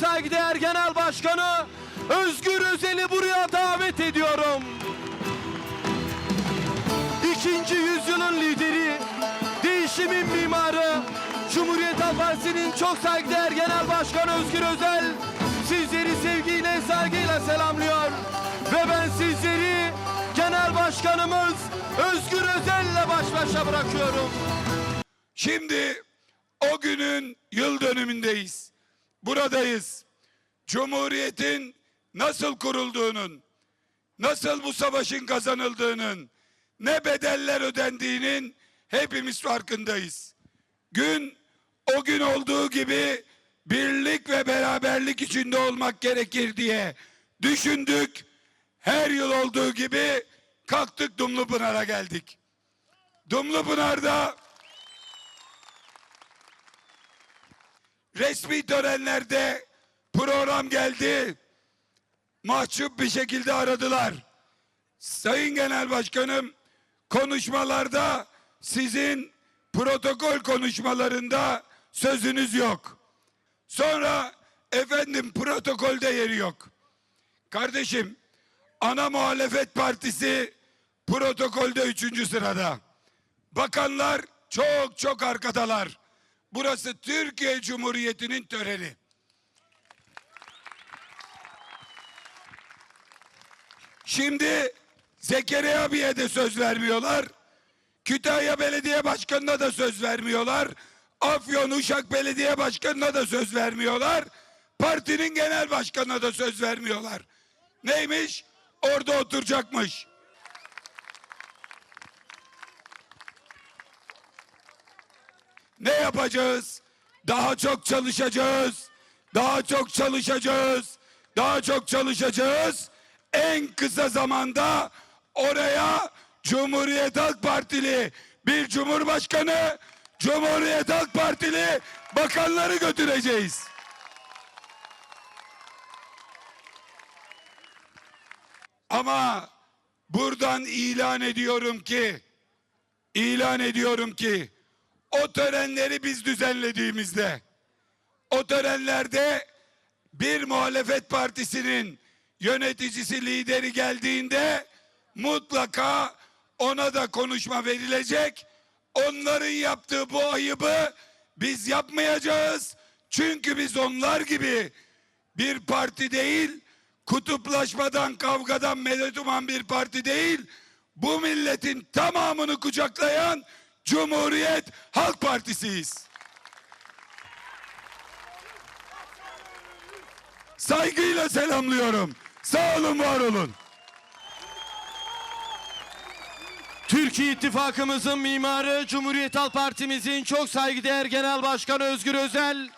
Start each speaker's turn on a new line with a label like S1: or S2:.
S1: saygıdeğer Genel Başkanı Özgür Özel'i buraya davet ediyorum. İkinci yüzyılın lideri, değişimin mimarı, Cumhuriyet Halk Partisi'nin çok saygıdeğer Genel Başkanı Özgür Özel sizleri sevgiyle, saygıyla selamlıyor. Ve ben sizleri Genel Başkanımız Özgür Özel'le baş başa bırakıyorum.
S2: Şimdi o günün yıl dönümündeyiz. Buradayız. Cumhuriyetin nasıl kurulduğunun, nasıl bu savaşın kazanıldığının, ne bedeller ödendiğinin hepimiz farkındayız. Gün o gün olduğu gibi birlik ve beraberlik içinde olmak gerekir diye düşündük. Her yıl olduğu gibi kalktık Dumlupınar'a geldik. Dumlupınar'da resmi törenlerde program geldi. Mahcup bir şekilde aradılar. Sayın Genel Başkanım konuşmalarda sizin protokol konuşmalarında sözünüz yok. Sonra efendim protokolde yeri yok. Kardeşim ana muhalefet partisi protokolde üçüncü sırada. Bakanlar çok çok arkadalar. Burası Türkiye Cumhuriyeti'nin töreni. Şimdi Zekeriya abiye de söz vermiyorlar. Kütahya Belediye Başkanı'na da söz vermiyorlar. Afyon Uşak Belediye Başkanı'na da söz vermiyorlar. Partinin genel başkanına da söz vermiyorlar. Neymiş? Orada oturacakmış. Ne yapacağız? Daha çok çalışacağız. Daha çok çalışacağız. Daha çok çalışacağız. En kısa zamanda oraya Cumhuriyet Halk Partili bir cumhurbaşkanı, Cumhuriyet Halk Partili bakanları götüreceğiz. Ama buradan ilan ediyorum ki ilan ediyorum ki o törenleri biz düzenlediğimizde o törenlerde bir muhalefet partisinin yöneticisi lideri geldiğinde mutlaka ona da konuşma verilecek. Onların yaptığı bu ayıbı biz yapmayacağız. Çünkü biz onlar gibi bir parti değil, kutuplaşmadan, kavgadan medet uman bir parti değil, bu milletin tamamını kucaklayan Cumhuriyet Halk Partisi'yiz. Saygıyla selamlıyorum. Sağ olun, var olun.
S1: Türkiye İttifakımızın mimarı, Cumhuriyet Halk Partimizin çok saygıdeğer Genel Başkanı Özgür Özel